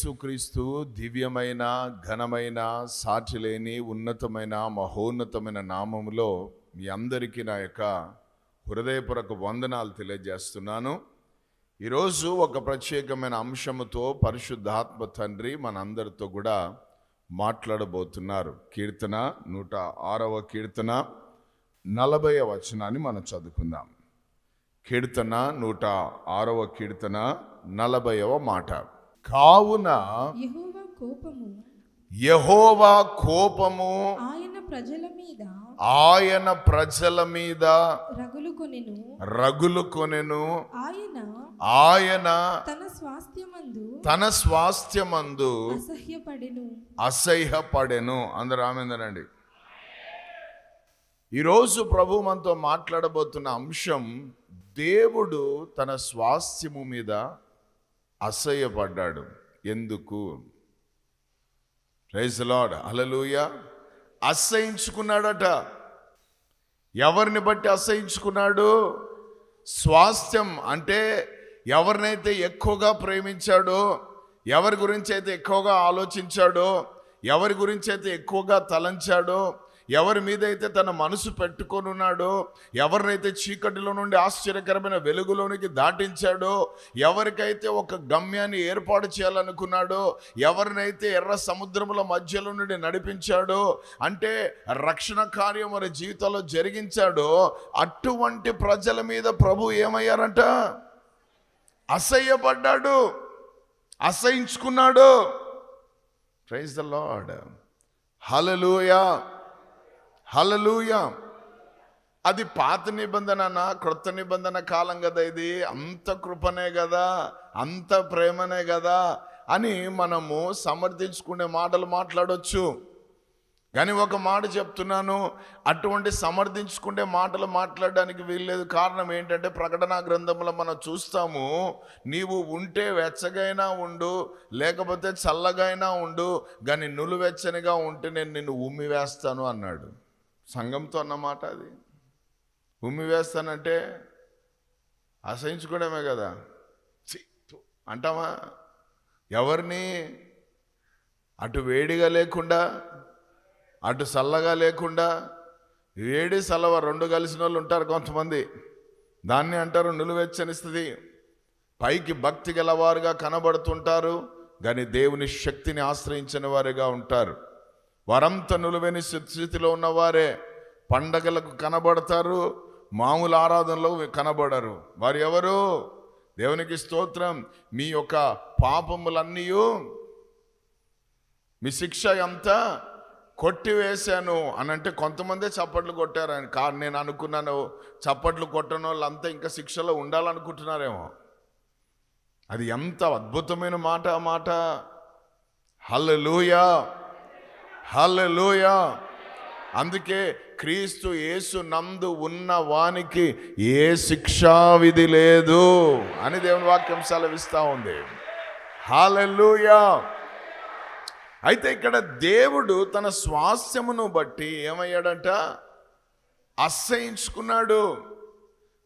యేసుక్రీస్తు దివ్యమైన ఘనమైన సాటిలేని ఉన్నతమైన మహోన్నతమైన నామములో మీ అందరికీ నా యొక్క హృదయపూర్వక వందనాలు తెలియజేస్తున్నాను. ఈరోజు ఒక ప్రత్యేకమైన అంశముతో పరిశుద్ధాత్మ తండ్రి మనందరితో కూడా మాట్లాడబోతున్నారు. కీర్తన నూట ఆరవ కీర్తన నలభై వచనాన్ని మనం చదువుకుందాం. కీర్తన నూట ఆరవ కీర్తన నలభైవ మాట. కావున యెహోవా కోపము యహోవా కోపము ఆయన ప్రజల మీద ఆయన ప్రజల మీద రగులు కొనెను. రగులు కొనెను. ఆయన ఆయన తన స్వాస్థ్యమందు తన స్వాస్థ్యమందు అసహ్యపడెను. అసహ్యపడెను. అందరూ ఆమెందనండి. ఈరోజు ప్రభు మనతో మాట్లాడబోతున్న అంశం దేవుడు తన స్వాస్థ్యము మీద అసహ్యపడ్డాడు. ఎందుకు? రైజ్ లాడ్ అలలుయ అసహించుకున్నాడట. ఎవరిని బట్టి అసహించుకున్నాడు? స్వాస్థ్యం అంటే ఎవరినైతే ఎక్కువగా ప్రేమించాడో ఎవరి గురించి అయితే ఎక్కువగా ఆలోచించాడో ఎవరి గురించి అయితే ఎక్కువగా తలంచాడో ఎవరి మీద అయితే తన మనసు పెట్టుకొని ఉన్నాడో ఎవరినైతే చీకటిలో నుండి ఆశ్చర్యకరమైన వెలుగులోనికి దాటించాడో ఎవరికైతే ఒక గమ్యాన్ని ఏర్పాటు చేయాలనుకున్నాడో ఎవరినైతే ఎర్ర సముద్రముల మధ్యలో నుండి నడిపించాడో అంటే రక్షణ కార్యం వారి జీవితంలో జరిగించాడో అటువంటి ప్రజల మీద ప్రభు ఏమయ్యారంట? అసహ్యపడ్డాడు. అసహించుకున్నాడు. Praise the lord hallelujah hallelujah అది పాత నిబంధన క్రొత్త నిబంధన కాలం కదా ఇది? అంత కృపనే కదా అంత ప్రేమనే కదా అని మనము సమర్థించుకునే మాటలు మాట్లాడవచ్చు కానీ ఒక మాట చెప్తున్నాను అటువంటి సమర్థించుకునే మాటలు మాట్లాడడానికి వీల్లేదు. కారణం ఏంటంటే ప్రకటన గ్రంథంలో మనం చూస్తాము నీవు ఉంటే వెచ్చగైనా ఉండు లేకపోతే చల్లగైనా ఉండు కానీ నులువెచ్చనిగా ఉంటే నేను నిన్ను ఉమ్మి వేస్తాను అన్నాడు. సంఘంతో అన్నమాట అది. ఉమ్మి వేస్తానంటే అసహించుకోవడమే కదా. అంటామా? ఎవరిని? అటు వేడిగా లేకుండా అటు చల్లగా లేకుండా వేడి చల్లవ రెండు కలిసిన వాళ్ళు ఉంటారు కొంతమంది. దాన్ని అంటారు నిలువెచ్చని స్థితి. పైకి భక్తి గలవారుగా కనబడుతుంటారు కానీ దేవుని శక్తిని ఆశ్రయించిన వారుగా ఉంటారు. వారంతా నులువెని స్థితిలో ఉన్నవారే పండగలకు కనబడతారు మామూలు ఆరాధనలో కనబడరు. వారు ఎవరు? దేవునికి స్తోత్రం. మీ యొక్క పాపములన్నీ మీ శిక్ష అంతా కొట్టివేశాను అని అంటే కొంతమందే చప్పట్లు కొట్టారు అని కా నేను అనుకున్నాను చప్పట్లు కొట్టని వాళ్ళంతా ఇంకా శిక్షలో ఉండాలనుకుంటున్నారేమో. అది ఎంత అద్భుతమైన మాట మాట మాట. హల్లెలూయా! హల్లెలూయా. అందుకే క్రీస్తు యేసు నందు ఉన్న వానికి ఏ శిక్షా విధి లేదు అని దేవుని వాక్యం సెలవిస్తూ ఉంది. హాలెలూయా అయితే ఇక్కడ దేవుడు తన స్వాస్థ్యమును బట్టి ఏమయ్యాడంట? అసహించుకున్నాడు.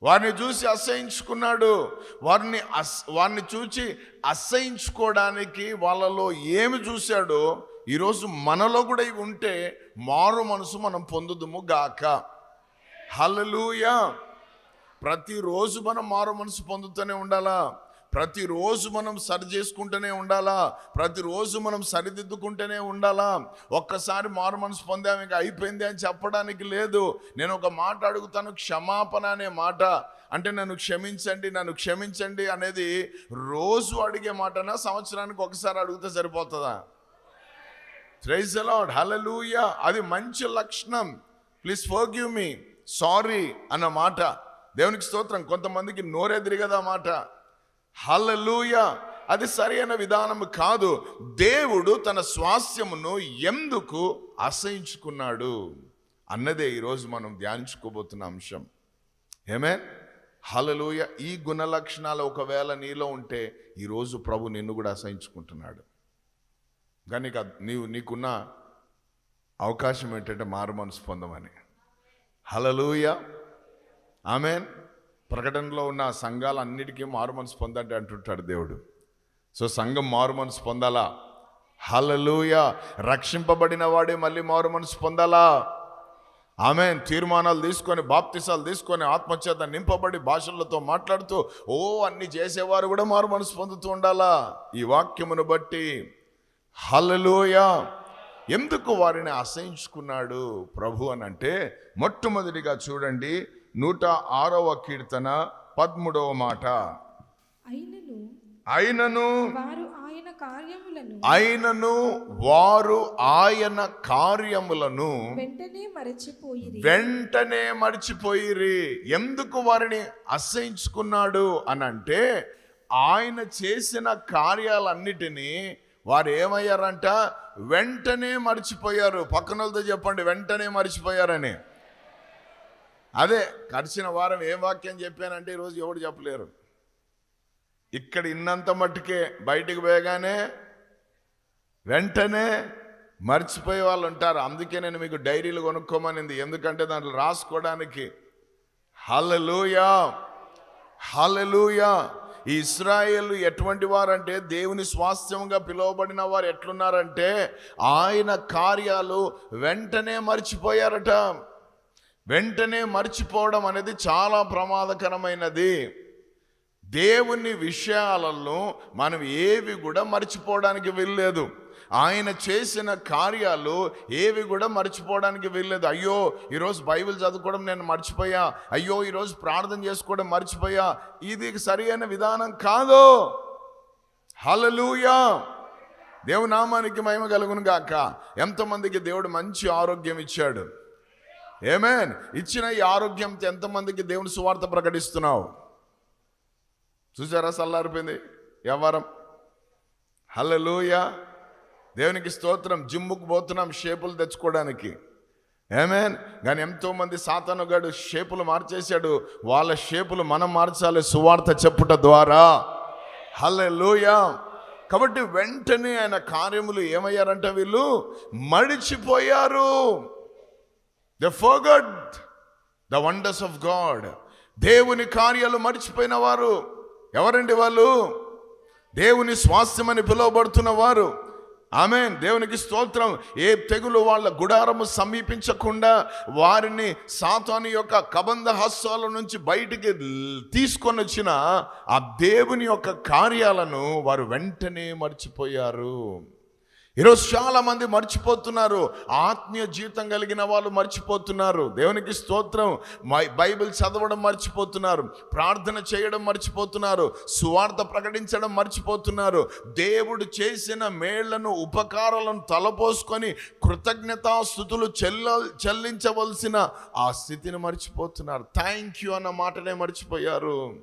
వారిని చూసి అసహించుకున్నాడు. వారిని అస్ వారిని చూచి అసహించుకోవడానికి వాళ్ళలో ఏమి చూశాడో ఈరోజు మనలో కూడా ఇవి ఉంటే మారు మనసు మనం పొందుదుము గాక. హల్లెలూయా. ప్రతిరోజు మనం మారు మనసు పొందుతూనే ఉండాలా? ప్రతిరోజు మనం సరి చేసుకుంటూనే ఉండాలా? ప్రతిరోజు మనం సరిదిద్దుకుంటూనే ఉండాలా? ఒక్కసారి మారు మనసు పొందాం ఇంకా అయిపోయింది అని చెప్పడానికి లేదు. నేను ఒక మాట అడుగుతాను క్షమాపణ అనే మాట. అంటే నన్ను క్షమించండి నన్ను క్షమించండి అనేది రోజు అడిగే మాటనా? సంవత్సరానికి ఒకసారి అడిగితే సరిపోతుందా? ప్రైజ్ అలాడ్ హలలుయా అది మంచి లక్షణం. ప్లీజ్ ఫర్గివ్ మీ సారీ అన్న మాట. దేవునికి స్తోత్రం. కొంతమందికి నోరెదిరిగదా మాట. హల్లెలూయా అది సరైన విధానం కాదు. దేవుడు తన స్వాస్యమును ఎందుకు అసహించుకున్నాడు అన్నదే ఈరోజు మనం ధ్యానించుకోబోతున్న అంశం. ఏమే హలలుయ ఈ గుణ లక్షణాలు ఒకవేళ నీలో ఉంటే ఈరోజు ప్రభు నిన్ను కూడా అసహించుకుంటున్నాడు కానీ నీకు నీవు నీకున్న అవకాశం ఏంటంటే మారు మనసు పొందమని. Hallelujah amen. ప్రకటనలో ఉన్న సంఘాలన్నిటికీ మారు మనసు పొందండి అంటుంటాడు దేవుడు. సో సంఘం మారు మనసు పొందాలా? హల్లెలూయా. రక్షింపబడిన వాడే మళ్ళీ మారు మనసు పొందాలా? ఆమె తీర్మానాలు తీసుకొని బాప్తిసాలు తీసుకొని ఆత్మచేత నింపబడి భాషలతో మాట్లాడుతూ ఓ అన్ని చేసేవారు కూడా మారు మనసు పొందుతూ ఉండాలా? ఈ వాక్యమును బట్టి హల్లెలూయా. ఎందుకు వారిని అసహించుకున్నాడు ప్రభు అని అంటే మొట్టమొదటిగా చూడండి నూట ఆరవ కీర్తన పదమూడవ మాట. అయినను అయినను వారు ఆయన కార్యములను వెంటనే వెంటనే మర్చిపోయిరి. ఎందుకు వారిని అసహించుకున్నాడు అని అంటే ఆయన చేసిన కార్యాలన్నిటినీ వారు ఏమయ్యారంట? వెంటనే మర్చిపోయారు. పక్కనలతో చెప్పండి వెంటనే మర్చిపోయారని. అదే గడిచిన వారం ఏ వాక్యం చెప్పానంటే ఈరోజు ఎవడు చెప్పలేరు. ఇక్కడ ఇన్నంత మట్టుకే బయటికి పోయగానే వెంటనే మర్చిపోయే వాళ్ళు ఉంటారు. అందుకే నేను మీకు డైరీలు కొనుక్కోమనింది. ఎందుకంటే దాంట్లో రాసుకోవడానికి హలలుయా హలలుయా ఈ ఇస్రాయేల్ ఎటువంటి వారంటే దేవుని స్వాస్థ్యంగా పిలువబడిన వారు ఎట్లున్నారంటే ఆయన కార్యాలు వెంటనే మర్చిపోయారట. వెంటనే మర్చిపోవడం అనేది చాలా ప్రమాదకరమైనది. దేవుని విషయాలలో మనం ఏవి కూడా మర్చిపోవడానికి వెళ్ళలేదు ఆయన చేసిన కార్యాలు ఏవి కూడా మర్చిపోవడానికి వెళ్ళలేదు అయ్యో ఈరోజు బైబిల్ చదువుకోవడం నేను మర్చిపోయా. అయ్యో ఈరోజు ప్రార్థన చేసుకోవడం మర్చిపోయా. ఇది సరి అయిన విధానం కాదు. హలలుయా దేవుని నామానికి మహిమ కలుగును గాక. ఎంతమందికి దేవుడు మంచి ఆరోగ్యం ఇచ్చాడు. ఏమేన్ ఇచ్చిన ఈ ఆరోగ్యంతో ఎంతమందికి దేవుని సువార్త ప్రకటిస్తున్నావు. చూసారా సల్లారిపోయింది. వ్యవహారం హలలుయా దేవునికి స్తోత్రం జిమ్ముకు పోతున్నాం షేపులు తెచ్చుకోవడానికి. ఏమేన్ కానీ ఎంతోమంది సాతానుగాడు షేపులు మార్చేశాడు. వాళ్ళ షేపులు మనం మార్చాలి సువార్త చెప్పుట ద్వారా. హలే లూయా కాబట్టి వెంటనే ఆయన కార్యములు ఏమయ్యారంట వీళ్ళు? మడిచిపోయారు. The forgot the wonders of God దేవుని కార్యాలు మర్చిపోయిన వారు. ఎవరండి వాళ్ళు? దేవుని స్వాస్థ్యమని పిలువబడుతున్న వారు. ఆమె దేవునికి స్తోత్రం. ఏ తెగులు వాళ్ళ గుడారము సమీపించకుండా వారిని సాతాను యొక్క కబంధ హస్తాల నుంచి బయటికి తీసుకొని వచ్చిన ఆ దేవుని యొక్క కార్యాలను వారు వెంటనే మర్చిపోయారు. ఈరోజు చాలా మంది మర్చిపోతున్నారు. ఆత్మీయ జీవితం కలిగిన వాళ్ళు మర్చిపోతున్నారు. దేవునికి స్తోత్రం. బైబిల్ చదవడం మర్చిపోతున్నారు. ప్రార్థన చేయడం మర్చిపోతున్నారు. సువార్త ప్రకటించడం మర్చిపోతున్నారు. దేవుడు చేసిన మేళ్ళను ఉపకారాలను తలపోసుకొని కృతజ్ఞతాస్థుతులు చెల్ల చెల్లించవలసిన ఆ స్థితిని మర్చిపోతున్నారు. థ్యాంక్ యూ అన్న మాటనే మర్చిపోయారు.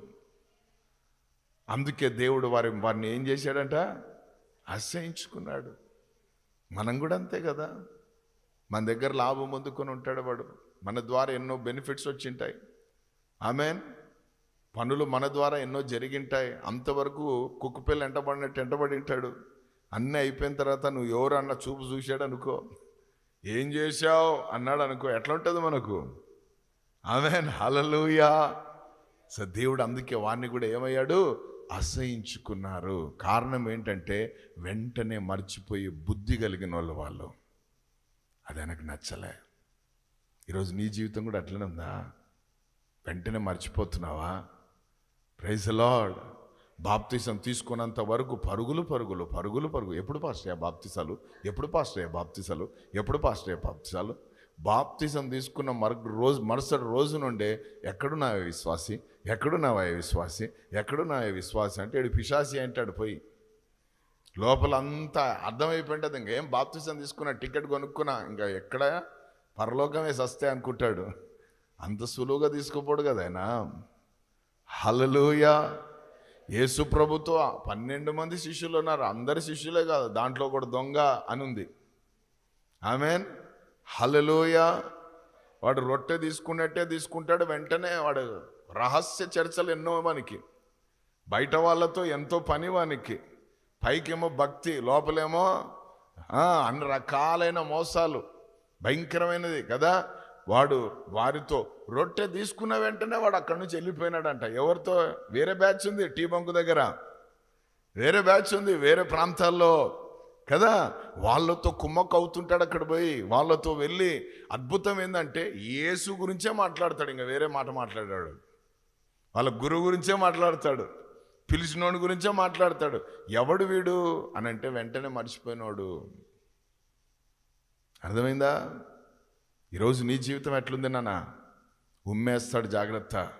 అందుకే దేవుడు వారి వారిని ఏం చేశాడంట? అసహించుకున్నాడు. మనం కూడా అంతే కదా. మన దగ్గర లాభం పొందుకొని ఉంటాడు వాడు. మన ద్వారా ఎన్నో బెనిఫిట్స్ వచ్చింటాయి. ఆమెన్ పనులు మన ద్వారా ఎన్నో జరిగింటాయి. అంతవరకు కుక్కపిల్ల ఎంటబడినట్టు ఎంటబడి ఉంటాడు. అన్నీ అయిపోయిన తర్వాత నువ్వు ఎవరు అన్న చూపు చూశాడు అనుకో. ఏం చేశావు? అన్నాడు అనుకో. ఎట్లా ఉంటుంది మనకు? ఆమెన్ హలలుయా సో దేవుడు అందుకే వాడిని కూడా ఏమయ్యాడు? అసహించుకున్నారు. కారణం ఏంటంటే వెంటనే మర్చిపోయి బుద్ధి కలిగిన వాళ్ళు వాళ్ళు. అది ఆయనకు నచ్చలే. ఈరోజు నీ జీవితం కూడా అట్లనే ఉందా? వెంటనే మర్చిపోతున్నావా? Praise lord. బాప్తిసం తీసుకున్నంత వరకు పరుగులు పరుగులు పరుగులు పరుగు ఎప్పుడు పాస్టర్ అయ్యా బాప్తిసాలు? ఎప్పుడు పాస్టర్ అయ్యా బాప్తిసాలు? ఎప్పుడు పాస్టయ్యా అయ్యా బాప్తిసాలు? బాప్తిజం తీసుకున్న మరు రోజు మరుసటి రోజు నుండే ఎక్కడున్నావే విశ్వాసి? ఎక్కడున్నావా విశ్వాసి? ఎక్కడున్నావే విశ్వాసి? అంటే ఇడు పిశాసి అంటాడు పోయి. లోపల అంతా అర్థమైపోయింటుంది ఇంకేం బాప్తిజం తీసుకున్నా టికెట్ కొనుక్కున్నా ఇంకా ఎక్కడ పరలోకమే సస్తే అనుకుంటాడు. అంత సులువుగా తీసుకోపోడు కదా ఆయన. హలలుయా యేసు ప్రభుత్వ పన్నెండు మంది శిష్యులు ఉన్నారు. అందరి శిష్యులే కాదు దాంట్లో కూడా దొంగ అని ఉంది ఆమెన్. హలలోయ వాడు రొట్టె తీసుకున్నట్టే తీసుకుంటాడు వెంటనే వాడు రహస్య చర్చలు ఎన్నో మనకి బయట వాళ్ళతో ఎంతో పని వానికి. పైకేమో భక్తి లోపలేమో అన్ని రకాలైన మోసాలు. భయంకరమైనది కదా. వాడు వారితో రొట్టె తీసుకున్న వెంటనే వాడు అక్కడి నుంచి వెళ్ళిపోయినాడంట. ఎవరితో? వేరే బ్యాచ్ ఉంది టీ బంకు దగ్గర. వేరే బ్యాచ్ ఉంది వేరే ప్రాంతాల్లో. కదా? వాళ్ళతో కుమ్మక్క అవుతుంటాడు అక్కడ పోయి వాళ్ళతో వెళ్ళి అద్భుతం ఏంటంటే యేసు గురించే మాట్లాడతాడు ఇంకా వేరే మాట మాట్లాడాడు. వాళ్ళ గురువు గురించే మాట్లాడతాడు పిలిచినోడి గురించే మాట్లాడతాడు. ఎవడు వీడు? అని అంటే వెంటనే మర్చిపోయినోడు. అర్థమైందా? ఈరోజు నీ జీవితం ఎట్లుంది నాన్న? ఉమ్మేస్తాడు జాగ్రత్త.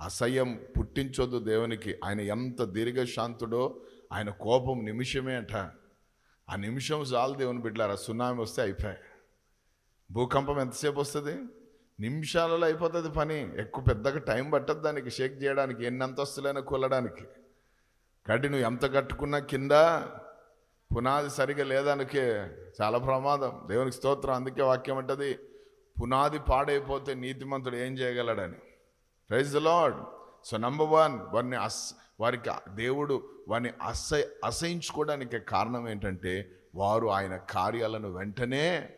అసహ్యం పుట్టించొద్దు దేవునికి. ఆయన ఎంత దీర్ఘశాంతుడో ఆయన కోపం నిమిషమే అంట. ఆ నిమిషం చాలు దేవుని బిడ్డలారా సునామీ వస్తే అయిపోయాయి. భూకంపం ఎంతసేపు వస్తుంది? నిమిషాలలో అయిపోతుంది పని. ఎక్కువ పెద్దగా టైం పట్టదు దానికి షేక్ చేయడానికి ఎన్ని అంతస్తులైనా కూలడానికి కాబట్టి నువ్వు ఎంత కట్టుకున్నా కింద పునాది సరిగా లేదనికే చాలా ప్రమాదం. దేవునికి స్తోత్రం అందుకే వాక్యం అంటది పునాది పాడైపోతే నీతిమంతుడు ఏం చేయగలడని. Praise the lord so number one వారిని అస్ వారికి దేవుడు వారిని అసహ అసహించుకోవడానికి కారణం ఏంటంటే వారు ఆయన కార్యాలను వెంటనే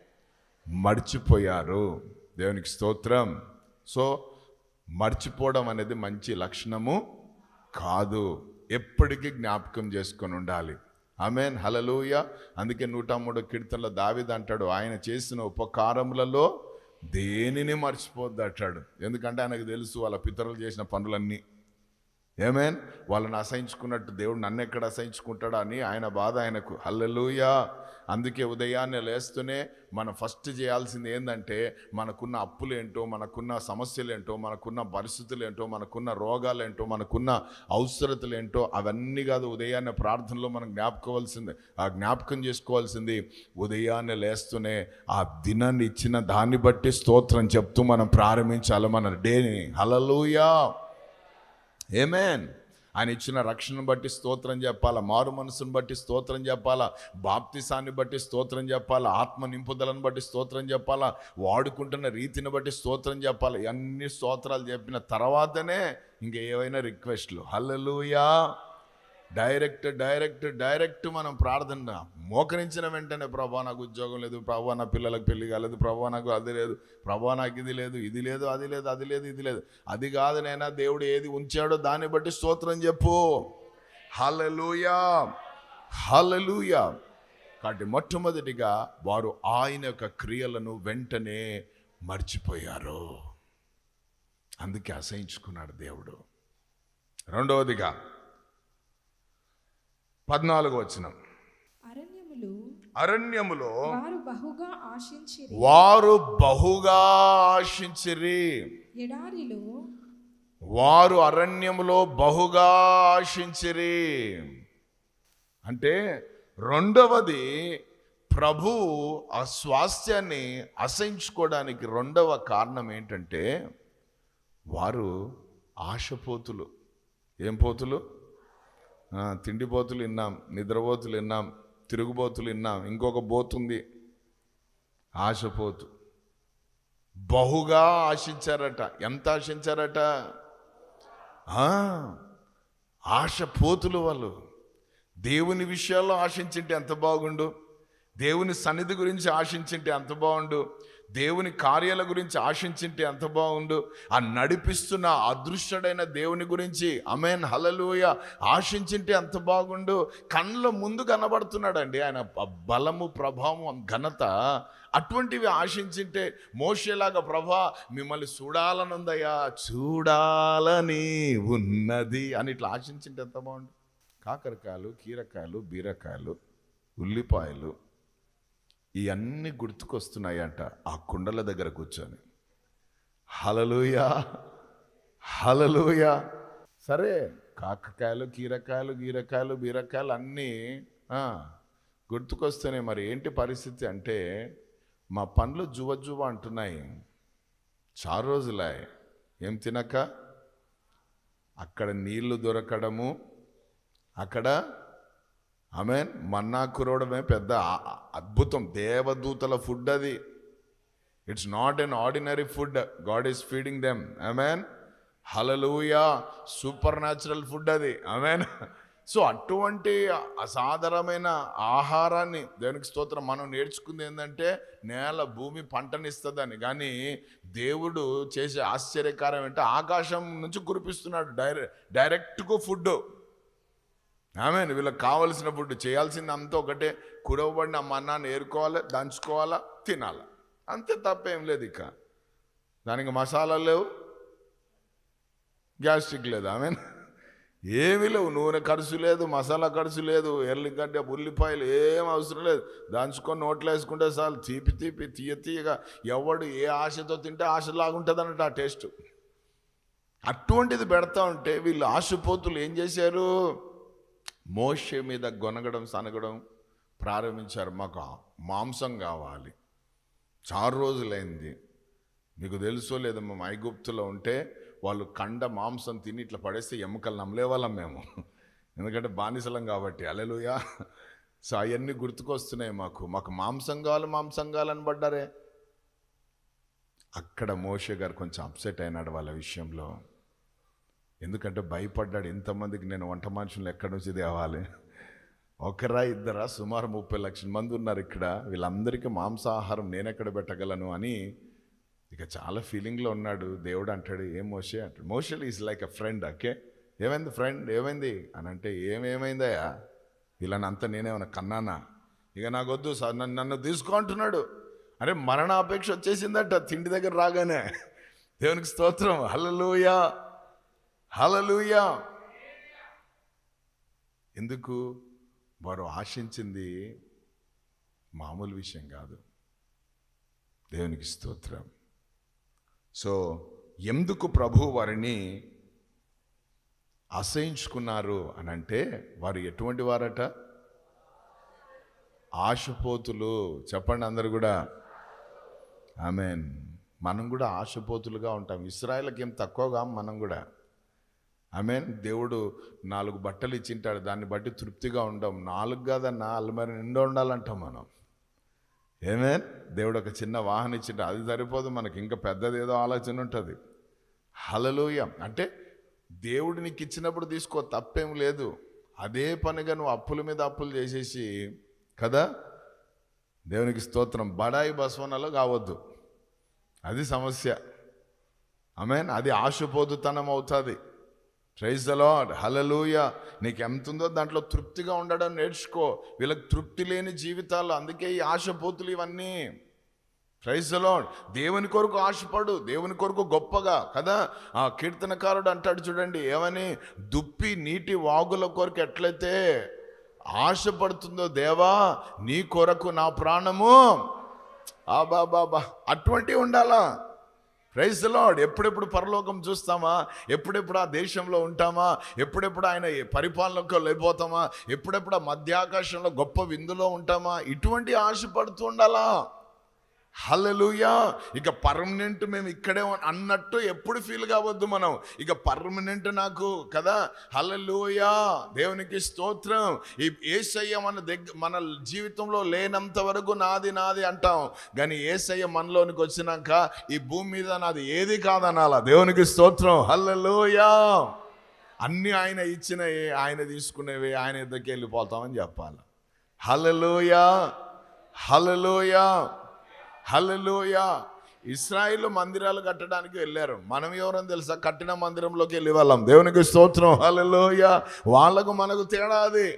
మర్చిపోయారు. దేవునికి స్తోత్రం. సో మర్చిపోవడం అనేది మంచి లక్షణము కాదు. ఎప్పటికీ జ్ఞాపకం చేసుకొని ఉండాలి. ఆమెన్. హలలుయ అందుకే నూట మూడు కీర్తనలో దావిద అంటాడు. ఆయన చేసిన ఉపకారములలో దేనిని మర్చిపోద్ది అట్లాడు ఎందుకంటే ఆయనకు తెలుసు వాళ్ళ పితరులు చేసిన పనులన్నీ. ఏమేన్ వాళ్ళని అసహించుకున్నట్టు దేవుడు నన్ను ఎక్కడ అసహించుకుంటాడా అని ఆయన బాధ ఆయనకు. హల్లెలూయా అందుకే ఉదయాన్నే లేస్తూనే మనం ఫస్ట్ చేయాల్సింది ఏంటంటే మనకున్న అప్పులేంటో మనకున్న సమస్యలేంటో మనకున్న పరిస్థితులు ఏంటో మనకున్న రోగాలేంటో మనకున్న అవసరతలేంటో అవన్నీ కాదు ఉదయాన్నే ప్రార్థనలో మనం జ్ఞాపకోవాల్సింది. ఆ జ్ఞాపకం చేసుకోవాల్సింది ఉదయాన్నే లేస్తూనే ఆ దినాన్ని ఇచ్చిన దాన్ని బట్టి స్తోత్రం చెప్తూ మనం ప్రారంభించాలి మన డేని. హలలుయా ఏమేన్ ఆయన ఇచ్చిన రక్షణను బట్టి స్తోత్రం చెప్పాలా? మారు మనసును బట్టి స్తోత్రం చెప్పాలా? బాప్తిసాన్ని బట్టి స్తోత్రం చెప్పాలా? ఆత్మ నింపుదలను బట్టి స్తోత్రం చెప్పాలా? వాడుకుంటున్న రీతిని బట్టి స్తోత్రం చెప్పాలి? అన్ని స్తోత్రాలు చెప్పిన తర్వాతనే ఇంకా ఏవైనా రిక్వెస్ట్లు. హల్లెలూయా. డైరెక్ట్ డైరెక్ట్ డైరెక్ట్ మనం ప్రార్థన మోకరించిన వెంటనే ప్రభా నాకు ఉద్యోగం లేదు ప్రభా నా పిల్లలకు పెళ్ళి కాలేదు ప్రభా నాకు అది లేదు ప్రభా నాకు ఇది లేదు ఇది లేదు అది లేదు అది లేదు ఇది లేదు. అది కాదు నైనా దేవుడు ఏది ఉంచాడో దాన్ని బట్టి స్తోత్రం చెప్పు. హలలుయా హలలుయా కాబట్టి మొట్టమొదటిగా వారు ఆయన యొక్క క్రియలను వెంటనే మర్చిపోయారు. అందుకే అసహించుకున్నాడు దేవుడు. రెండవదిగా పద్నాలుగు వచ్చిన అరణ్యములు వారు బహుగా ఆశించిరి. వారు బహుగా ఆశించిరి. ఎడారిలో వారు అరణ్యములో బహుగా ఆశించిరి. అంటే రెండవది ప్రభు ఆ స్వాస్థ్యాన్ని అసహించుకోవడానికి రెండవ కారణం ఏంటంటే వారు ఆశపోతులు. ఏం పోతులు? తిండిపోతులు విన్నాం నిద్రపోతులు విన్నాం తిరుగుబోతులు విన్నాం ఇంకొక బోతుంది ఆశపోతు బహుగా ఆశించారట. ఎంత ఆశించారట? ఆశపోతులు వాళ్ళు. దేవుని విషయాల్లో ఆశించింటే ఎంత బాగుండు? దేవుని సన్నిధి గురించి ఆశించింటే ఎంత బాగుండు? దేవుని కార్యాల గురించి ఆశించింటే ఎంత బాగుండు. ఆ నడిపిస్తున్న అదృష్టడైన దేవుని గురించి అమేన్ హలలుయ ఆశించింటే ఎంత బాగుండు. కళ్ళ ముందు కనబడుతున్నాడండి. ఆయన బలము ప్రభావం ఘనత అటువంటివి ఆశించింటే మోషేలాగా ప్రభా మిమ్మల్ని చూడాలనుందయ్యా. చూడాలని ఉన్నది అని ఇట్లా ఆశించింటే ఎంత బాగుండు. కాకరకాయలు కీరకాయలు బీరకాయలు ఉల్లిపాయలు ఇవన్నీ గుర్తుకొస్తున్నాయంట ఆ కుండల దగ్గర కూర్చొని. హలలుయా హలలుయా సరే కాకరకాయలు కీరకాయలు గీరకాయలు బీరకాయలు అన్నీ గుర్తుకొస్తేనే మరి ఏంటి పరిస్థితి అంటే మా పండ్లు జువ జువ అంటున్నాయి. చారు రోజులాయ్. ఏం తినక? అక్కడ నీళ్ళు దొరకడము. అక్కడ ఆమె మన్నా కురవడమే పెద్ద అద్భుతం. దేవదూతల ఫుడ్ అది. It's not an ordinary food God is feeding them amen. Hallelujah supernatural food అది. ఆమెన్. సో అటువంటి అసాధారణమైన ఆహారాన్ని దేవునికి స్తోత్రం మనం నేర్చుకుంది ఏంటంటే నేల భూమి పంటనిస్తుందని. కానీ దేవుడు చేసే ఆశ్చర్యకారం ఏంటంటే ఆకాశం నుంచి కురిపిస్తున్నాడు. డైరెక్ట్ డైరెక్ట్గా ఫుడ్ ఆమె వీళ్ళకి కావలసిన ఫుడ్ చేయాల్సింది అంతా ఒకటే. కురవబడిన మన్నాన్ని ఏరుకోవాలి దంచుకోవాలా తినాలా. అంతే తప్పేం లేదు ఇక. దానికి మసాలాలు లేవు. గ్యాస్ట్రిక్ లేదు. ఆమె ఏమీ లేవు. నూనె ఖర్చు లేదు మసాలా ఖర్చు లేదు ఎర్లిగడ్డ ఉల్లిపాయలు ఏం అవసరం లేదు. దంచుకొని నోట్లో వేసుకుంటే చాలు. తీపి తీపి తీయ తీయగా. ఎవడు ఏ ఆశతో తింటే ఆశలాగుంటుంది అన్నట్టు ఆ టేస్ట్. అటువంటిది పెడతా ఉంటే వీళ్ళు ఆశపోతులు ఏం చేశారు? మోషే మీద గొనగడం సనగడం ప్రారంభించారు. మాకు మాంసం కావాలి. చారు రోజులైంది. మీకు తెలుసో లేదో మేము ఐగుప్తులో ఉంటే వాళ్ళు కండ మాంసం తిని ఇట్లా పడేస్తే ఎముకలు నమ్మలేవాళ్ళం మేము. ఎందుకంటే బానిసలం కాబట్టి. అలెలుయా సో అవన్నీ గుర్తుకొస్తున్నాయి మాకు. మాకు మాంసం కావాలి మాంసం కావాలని పడ్డారే. అక్కడ మోషే గారు కొంచెం అప్సెట్ అయినాడు వాళ్ళ విషయంలో. ఎందుకంటే భయపడ్డాడు. ఎంతమందికి నేను వంట మనుషులు ఎక్కడి నుంచి తేవాలి? ఒకరా ఇద్దరా సుమారు ముప్పై లక్షల మంది ఉన్నారు ఇక్కడ. వీళ్ళందరికీ మాంసాహారం నేను ఎక్కడ పెట్టగలను అని ఇక చాలా ఫీలింగ్లో ఉన్నాడు. దేవుడు అంటాడు ఏం మోషే? అంటాడు మోషల్ is like a friend okay ఏమైంది ఫ్రెండ్ ఏమైంది? అని అంటే ఏమేమైందయ్యా? వీళ్ళని అంతా నేనేమన్నా కన్నానా? ఇక నాకు వద్దు సార్ నన్ను నన్ను తీసుకుంటున్నాడు. అరే మరణాపేక్ష వచ్చేసిందట తిండి దగ్గర రాగానే. దేవునికి స్తోత్రం. హల్లెలూయా. హలలుయా ఎందుకు? వారు ఆశించింది మామూలు విషయం కాదు. దేవునికి స్తోత్రం. సో ఎందుకు ప్రభు వారిని అసహించుకున్నారు అని అంటే వారు ఎటువంటి వారట? ఆశపోతులు. చెప్పండి అందరు కూడా. ఆమెన్. మనం కూడా ఆశపోతులుగా ఉంటాం. ఇస్రాయల్కి ఏం తక్కువగా? మనం కూడా. ఆమెన్. దేవుడు నాలుగు బట్టలు ఇచ్చింటాడు. దాన్ని బట్టి తృప్తిగా ఉండం. నాలుగు కాదన్నా అల్మరి నిండా ఉండాలంటాం మనం. ఏమేన్ దేవుడు ఒక చిన్న వాహనం ఇచ్చింటే అది సరిపోదు మనకి. ఇంకా పెద్దది ఏదో ఆలోచన ఉంటుంది. హలలోయ అంటే దేవుడు నీకు ఇచ్చినప్పుడు తీసుకో తప్పేం లేదు. అదే పనిగా నువ్వు అప్పుల మీద అప్పులు చేసేసి కదా? దేవునికి స్తోత్రం. బడాయి బస్వనలో కావద్దు. అది సమస్య. ఆమెన్. అది ఆశుపోదుతనం అవుతుంది. ప్రైజ్ ద లాడ్ హలలుయ నీకు ఎంత ఉందో దాంట్లో తృప్తిగా ఉండడం నేర్చుకో. వీళ్ళకి తృప్తి లేని జీవితాలు అందుకే ఈ ఆశపోతులు ఇవన్నీ. ప్రైజ్ ద లాడ్ దేవుని కొరకు ఆశపడు దేవుని కొరకు గొప్పగా కదా? ఆ కీర్తనకారుడు అంటాడు చూడండి ఏమని? దుప్పి నీటి వాగుల కొరకు ఎట్లయితే ఆశపడుతుందో దేవా నీ కొరకు నా ప్రాణము. ఆ బాబా అటువంటివి ఉండాలా? ప్రైజ్ లార్డ్ ఎప్పుడెప్పుడు పరలోకం చూస్తామా? ఎప్పుడెప్పుడు ఆ దేశంలో ఉంటామా? ఎప్పుడెప్పుడు ఆయన పరిపాలనకు లేకపోతామా? ఎప్పుడెప్పుడు ఆ మధ్యాకాశంలో గొప్ప విందులో ఉంటామా? ఇటువంటి ఆశ పడుతూ ఉండాలా? హలలుయా ఇక పర్మనెంట్ మేము ఇక్కడే అన్నట్టు ఎప్పుడు ఫీల్ కావద్దు మనం. ఇక పర్మనెంట్ నాకు కదా. హలలుయా దేవునికి స్తోత్రం. ఈ ఏసయ్య మన దగ్గర మన జీవితంలో లేనంత వరకు నాది నాది అంటాం. కానీ ఏసయ్య మనలోనికి వచ్చినాక ఈ భూమి మీద నాది ఏది కాదనాలా? దేవునికి స్తోత్రం. హల్లెలూయా. అన్నీ ఆయన ఇచ్చినవి ఆయన తీసుకునేవి ఆయన ఇద్దరికి వెళ్ళిపోతామని చెప్పాలి. హల్లెలూయా. హల్లెలూయా. హలలోయ ఇస్రాయిల్ మందిరాలు కట్టడానికి వెళ్ళారు. మనం ఎవరని తెలుసా? కట్టిన మందిరంలోకి వెళ్ళి వాళ్ళం దేవునికి స్తోత్రం. హలలోయ వాళ్ళకు మనకు తేడా అది.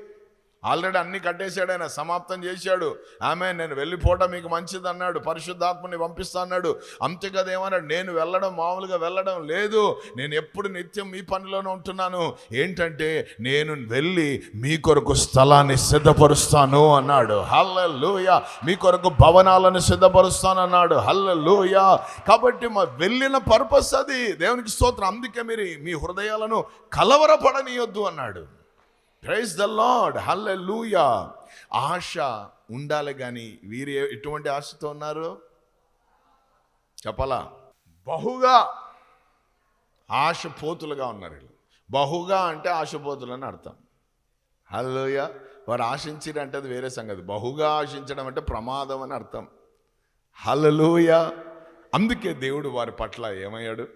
ఆల్రెడీ అన్ని కట్టేశాడు ఆయన సమాప్తం చేశాడు. ఆమె నేను వెళ్ళిపోవటం మీకు మంచిది అన్నాడు. పరిశుద్ధాత్మని పంపిస్తా అన్నాడు. అంతే ఏమన్నాడు? నేను వెళ్ళడం మామూలుగా వెళ్ళడం లేదు. నేను ఎప్పుడు నిత్యం మీ పనిలోనే ఉంటున్నాను. ఏంటంటే నేను వెళ్ళి మీ కొరకు స్థలాన్ని సిద్ధపరుస్తాను అన్నాడు. హల్లూయ మీ కొరకు భవనాలను సిద్ధపరుస్తాను అన్నాడు. హల్లూయ కాబట్టి మా వెళ్ళిన పర్పస్ అది. దేవునికి స్తోత్రం. అందుకే మీరు మీ హృదయాలను కలవరపడనీయొద్దు అన్నాడు. ప్రైజ్ ద లార్డ్ హల్లెలూయా ఆశ ఉండాలి కానీ వీరు ఎటువంటి ఆశతో ఉన్నారు? చెప్పాలా? బహుగా ఆశపోతులుగా ఉన్నారు వీళ్ళు. బహుగా అంటే ఆశపోతులు అని అర్థం. హలోయ వారు ఆశించిరు అంటే అది వేరే సంగతి. బహుగా ఆశించడం అంటే ప్రమాదం అని అర్థం. హలలోయ అందుకే దేవుడు వారి పట్ల ఏమయ్యాడు?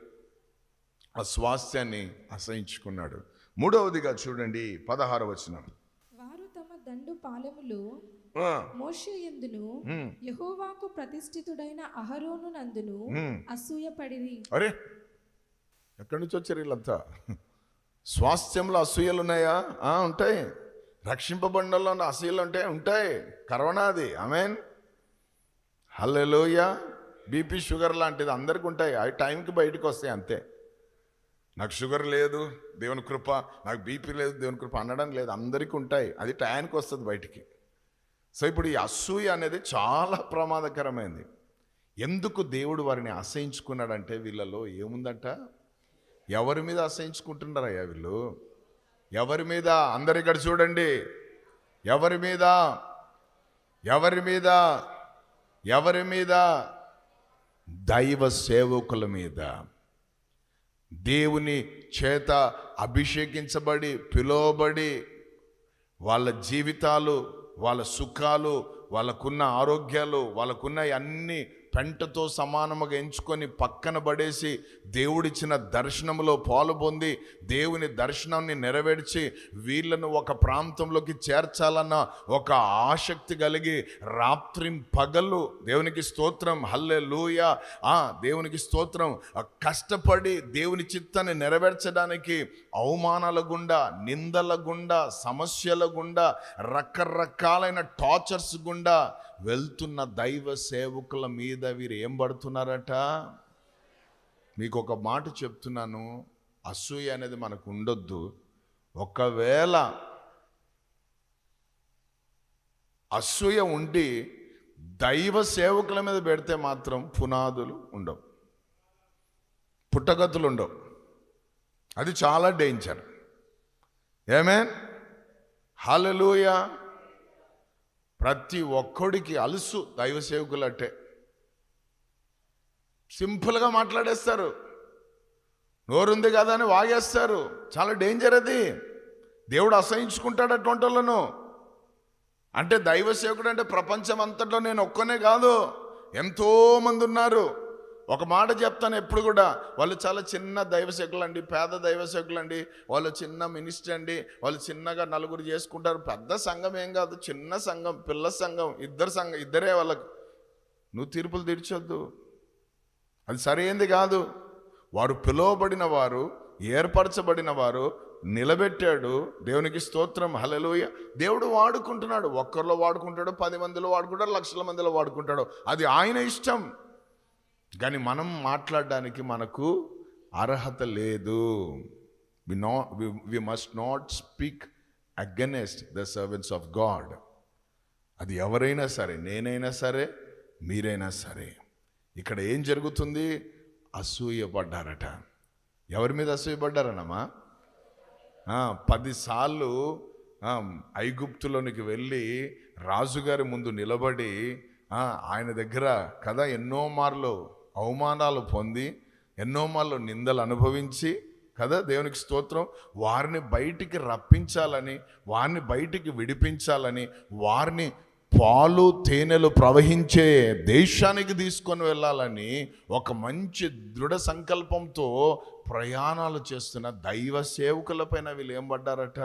ఆ స్వాస్థ్యాన్ని అసహించుకున్నాడు. మూడవదిగా చూడండి పదహార వచనం. వారు తమ దండు పాలెములు ఆ, మోషే ఎందును ఉమ్, యెహోవాకు ప్రతిష్ఠితుడైన అహరోను నందును. అసూయపడిరి. అరే ఎక్కడి నుంచి వచ్చారు వీళ్ళంతా? స్వాస్థ్యంలో అసూయలు ఉన్నాయా? ఆ, ఉంటాయి. రక్షింపబండలో ఉన్న అసూయలు ఉంటాయి. కరోనా అది. ఆమెన్. హల్లెలూయ. బీపీ షుగర్ లాంటిది అందరికి ఉంటాయి. అవి టైంకి బయటకు వస్తాయి అంతే. నాకు షుగర్ లేదు దేవుని కృప నాకు బీపీ లేదు దేవుని కృప అనడం లేదు అందరికీ ఉంటాయి. అది టయానికి వస్తుంది బయటికి. సో ఇప్పుడు ఈ అసూయ అనేది చాలా ప్రమాదకరమైంది. ఎందుకు దేవుడు వారిని అసహించుకున్నాడంటే వీళ్ళలో ఏముందంట? ఎవరి మీద అసహించుకుంటున్నారయ్యా వీళ్ళు? ఎవరి మీద? అందరి ఇక్కడ చూడండి. ఎవరి మీద? ఎవరి మీద? ఎవరి మీద? దైవ సేవకుల మీద. దేవుని చేత అభిషేకించబడి పిలువబడి వాళ్ళ జీవితాలు వాళ్ళ సుఖాలు వాళ్ళకున్న ఆరోగ్యాలు వాళ్ళకున్న అన్ని పెంటతో సమానముగా ఎంచుకొని పక్కన పడేసి దేవుడిచ్చిన దర్శనంలో పాలుపొంది దేవుని దర్శనాన్ని నెరవేర్చి వీళ్ళను ఒక ప్రాంతంలోకి చేర్చాలన్న ఒక ఆసక్తి కలిగి రాత్రి పగలు దేవునికి స్తోత్రం హల్లే లూయ ఆ దేవునికి స్తోత్రం. కష్టపడి దేవుని చిత్తాన్ని నెరవేర్చడానికి అవమానాల గుండా నిందల గుండా సమస్యల గుండా రకరకాలైన టార్చర్స్ గుండా వెళ్తున్న దైవ సేవకుల మీద వీరు ఏం పడుతున్నారట? మీకు ఒక మాట చెప్తున్నాను. అసూయ అనేది మనకు ఉండొద్దు. ఒకవేళ అసూయ ఉండి దైవ సేవకుల మీద పెడితే మాత్రం పునాదులు ఉండవు. పుట్టగతులు ఉండవు. అది చాలా డేంజర్. ఏమే హలలుయా ప్రతి ఒక్కడికి అలుసు దైవ సేవకులు అంటే సింపుల్గా మాట్లాడేస్తారు. నోరుంది కదా అని వాగేస్తారు. చాలా డేంజర్ అది. దేవుడు అసహించుకుంటాడు అటువంటి వాళ్ళను. అంటే దైవ సేవకుడు అంటే ప్రపంచం అంతట్లో నేను ఒక్కనే కాదు. ఎంతోమంది ఉన్నారు. ఒక మాట చెప్తాను ఎప్పుడు కూడా. వాళ్ళు చాలా చిన్న దైవ అండి పేద దైవ అండి. వాళ్ళు చిన్న మినిస్టర్ అండి. వాళ్ళు చిన్నగా నలుగురు చేసుకుంటారు. పెద్ద సంఘం ఏం కాదు చిన్న సంఘం పిల్ల సంఘం ఇద్దరు సంఘం ఇద్దరే వాళ్ళకు. నువ్వు తీర్పులు తీర్చొద్దు. అది సరైంది కాదు. వారు పిలువబడిన వారు ఏర్పరచబడిన వారు నిలబెట్టాడు. దేవునికి స్తోత్రం. హలలోయ దేవుడు వాడుకుంటున్నాడు. ఒక్కరిలో వాడుకుంటాడు పది మందిలో వాడుకుంటాడు లక్షల మందిలో వాడుకుంటాడు. అది ఆయన ఇష్టం. కానీ మనం మాట్లాడడానికి మనకు అర్హత లేదు. We know we must not speak against the servants of God అది ఎవరైనా సరే నేనైనా సరే మీరైనా సరే. ఇక్కడ ఏం జరుగుతుంది? అసూయపడ్డారట. ఎవరి మీద అసూయపడ్డారనమ్మా పదిసార్లు ఐగుప్తులోనికి వెళ్ళి రాజుగారి ముందు నిలబడి ఆయన దగ్గర కదా ఎన్నో మార్లు అవమానాలు పొంది ఎన్నో మాళ్ళు నిందలు అనుభవించి కదా దేవునికి స్తోత్రం? వారిని బయటికి రప్పించాలని వారిని బయటికి విడిపించాలని వారిని పాలు తేనెలు ప్రవహించే దేశానికి తీసుకొని వెళ్ళాలని ఒక మంచి దృఢ సంకల్పంతో ప్రయాణాలు చేస్తున్న దైవ సేవకులపైన వీళ్ళు ఏం పడ్డారట?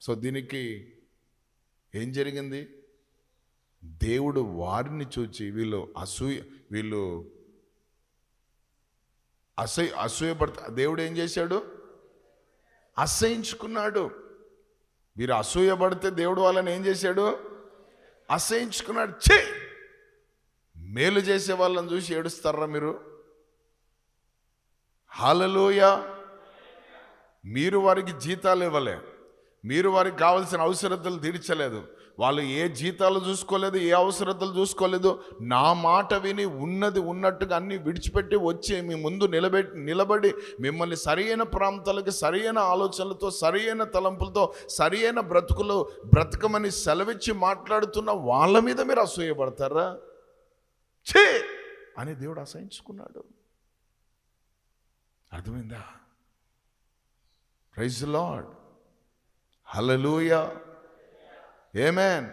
సో దీనికి ఏం జరిగింది? దేవుడు వారిని చూచి వీళ్ళు అసూయ వీళ్ళు అసూయ అసూయపడతా దేవుడు ఏం చేశాడు? అసహించుకున్నాడు. వీరు అసూయపడితే దేవుడు వాళ్ళని ఏం చేశాడు? అసహించుకున్నాడు. చే మేలు చేసే వాళ్ళని చూసి ఏడుస్తారా మీరు? హాలలోయ! మీరు వారికి జీతాలు ఇవ్వలే. మీరు వారికి కావాల్సిన అవసరతలు తీర్చలేదు. వాళ్ళు ఏ జీతాలు చూసుకోలేదు ఏ అవసరతలు చూసుకోలేదు నా మాట విని ఉన్నది ఉన్నట్టుగా అన్ని విడిచిపెట్టి వచ్చి మీ ముందు నిలబెట్టి నిలబడి మిమ్మల్ని సరియైన ప్రాంతాలకి సరియైన ఆలోచనలతో సరియైన తలంపులతో సరియైన బ్రతుకులు బ్రతకమని సెలవిచ్చి మాట్లాడుతున్న వాళ్ళ మీద మీరు అసూయపడతారా? ఛే! అని దేవుడు అసహించుకున్నాడు. అర్థమైందా? ప్రైజ్ లాడ్ హలలుయా ఏమేన్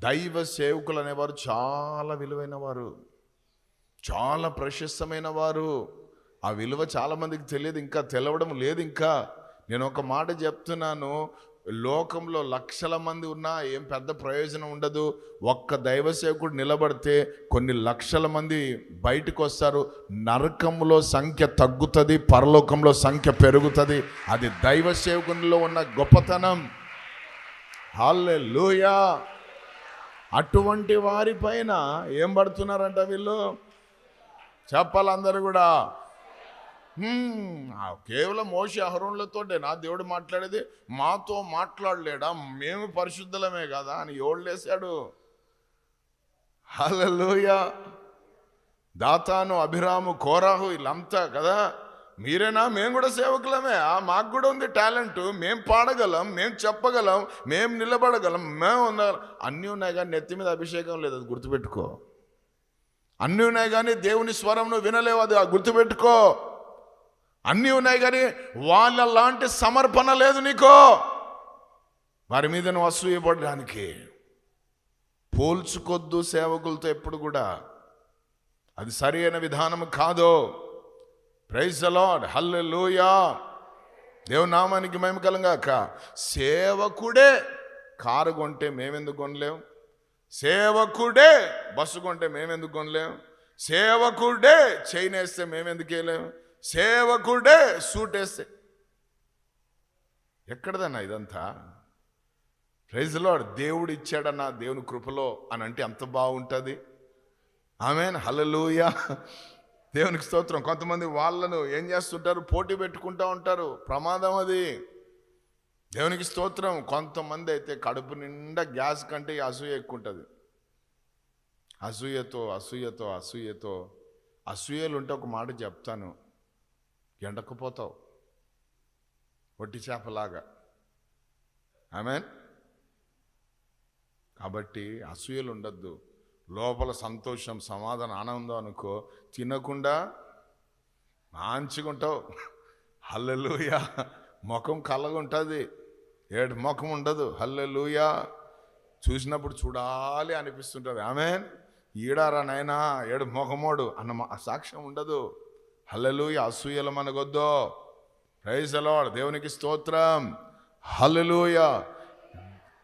దైవ సేవకులు అనేవారు చాలా విలువైన వారు చాలా ప్రశస్తమైన వారు ఆ విలువ చాలామందికి తెలియదు ఇంకా తెలవడం లేదు ఇంకా. నేను ఒక మాట చెప్తున్నాను లోకంలో లక్షల మంది ఉన్నా ఏం పెద్ద ప్రయోజనం ఉండదు. ఒక్క దైవ సేవకుడు నిలబడితే కొన్ని లక్షల మంది బయటకు వస్తారు నరకంలో సంఖ్య తగ్గుతుంది పరలోకంలో సంఖ్య పెరుగుతుంది. అది దైవ సేవకునిలో ఉన్న గొప్పతనం. హల్లెలూయా. అటువంటి వారి పైన ఏం పడుతున్నారంట వీళ్ళు? చెప్పాలందరూ కూడా. కేవలం మోషి అహరోన్లతోటే నా దేవుడు మాట్లాడేది. మాతో మాట్లాడలేడా? మేము పరిశుద్ధులమే కదా అని ఎవళ్ళేశాడు హలలోయ దాతాను అభిరాము కోరాహు వీళ్ళంతా కదా. మీరేనా? మేము కూడా సేవకులమే. ఆ మాకు కూడా ఉంది టాలెంట్. మేము పాడగలం మేము చెప్పగలం మేము నిలబడగలం మేము ఉండగలం అన్నీ ఉన్నాయి కానీ నెత్తి మీద అభిషేకం లేదు అది గుర్తుపెట్టుకో. అన్నీ ఉన్నాయి కానీ దేవుని స్వరం నువ్వు వినలేవు అది ఆ గుర్తుపెట్టుకో. అన్నీ ఉన్నాయి కానీ వాళ్ళ లాంటి సమర్పణ లేదు నీకో. వారి మీద నువ్వు అసూయపడడానికి పోల్చుకొద్దు సేవకులతో ఎప్పుడు కూడా. అది సరి అయిన విధానం కాదు. ప్రైజ్ అలాడ్ హల్లెలూయా దేవుని నామానికి మేము కలంగాక. సేవకుడే కారు కొంటే మేమెందుకు కొనలేం? సేవకుడే బస్సు కొంటే మేమెందుకు కొనలేం? సేవకుడే చైన్ వేస్తే మేమెందుకు వేయలేం? సేవకుడే సూట్ వేస్తే. ఎక్కడదన్నా ఇదంతా? ప్రైజ్ లాడ్ దేవుడు ఇచ్చాడన్న దేవుని కృపలో అని అంటే ఎంత బాగుంటుంది. ఆమెన్ హలలుయా దేవునికి స్తోత్రం. కొంతమంది వాళ్ళను ఏం చేస్తుంటారు? పోటీ పెట్టుకుంటూ ఉంటారు. ప్రమాదం అది. దేవునికి స్తోత్రం. కొంతమంది అయితే కడుపు నిండా గ్యాస్ కంటే అసూయ ఎక్కువ ఉంటుంది అసూయతో అసూయతో అసూయతో అసూయలు ఉంటే ఒక మాట చెప్తాను. ఎండకపోతావు. వట్టి చేపలాగా. ఆమెన్? కాబట్టి అసూయలు ఉండద్దు లోపల సంతోషం సమాధానం ఆనందం అనుకో తినకుండా మాంచుకుంటావు ఉంటావు ముఖం కళ్ళగుంటుంది. ఏడు ముఖం ఉండదు. హల్లెలూయా. చూసినప్పుడు చూడాలి అనిపిస్తుంటుంది. ఆమె ఈడారా నాయనా ఏడు ముఖమోడు అన్న మా- సాక్ష్యం ఉండదు. హల్లెలూయ. అసూయలు మనకొద్దో. ప్రైజ్ అలాడ్ దేవునికి స్తోత్రం. హల్లెలూయ.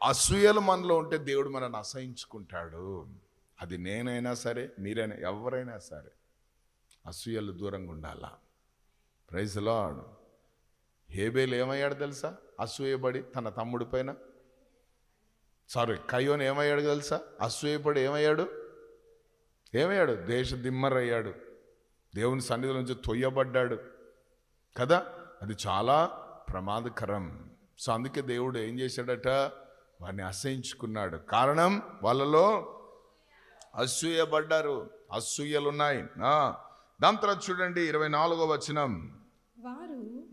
అసూయలు మనలో ఉంటే దేవుడు మనల్ని అసహించుకుంటాడు. అది నేనైనా సరే మీరైనా ఎవరైనా సరే అసూయలు దూరంగా ఉండాలా? ప్రైజ్ లాడ్ హేబేలు ఏమయ్యాడు తెలుసా? అసూయపడి తన తమ్ముడి పైన. సారీ కయ్యోని ఏమయ్యాడు తెలుసా? అసూయపడి ఏమయ్యాడు? ఏమయ్యాడు? దేశ దిమ్మరయ్యాడు. దేవుని సన్నిధి నుంచి తొయ్యబడ్డాడు. కదా? అది చాలా ప్రమాదకరం. సో అందుకే దేవుడు ఏం చేశాడట? వారిని అసహించుకున్నాడు. కారణం? వాళ్ళలో అసూయపడ్డారు. అసూయలు ఉన్నాయి ఆ, దాని తర్వాత చూడండి ఇరవై నాలుగో వచనం. వారు.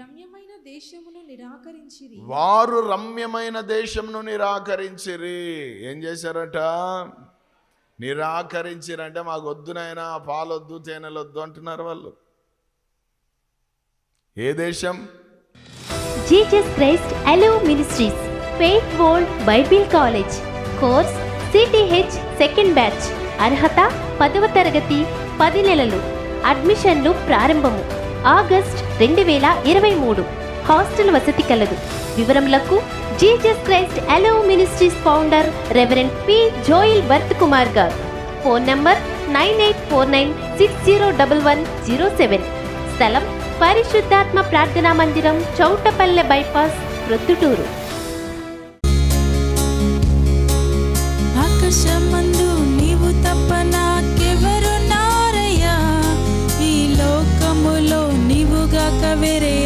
రమ్యమైన దేశమును నిరాకరించిరి. వారు రమ్యమైన దేశంను నిరాకరించిరి. ఏం చేశారట? నిరాకరించిరంటే మాకు వద్దు నాయనా పాలొద్దు తేనెలొద్దు అంటున్నారు వాళ్ళు. ఏ దేశం? జీసస్ క్రైస్ట్ అలో ministries faith world bible college course సిటీహెచ్ second batch. అర్హత పదవ తరగతి పది నెలలు. అడ్మిషన్లు ప్రారంభము. ఆగస్ట్ రెండు వేల ఇరవై మూడు. హాస్టల్ వసతి కలదు. వివరములకు జీజస్ క్రైస్ట్ అలో ministries founder reverend P. జోయిల్ worth Kumar garu. Phone number nine eight four nine six zero double one zero seven. స్థలం పరిశుద్ధాత్మ ప్రార్థనా మందిరం Chowtapalle bypass Proddatur. it is.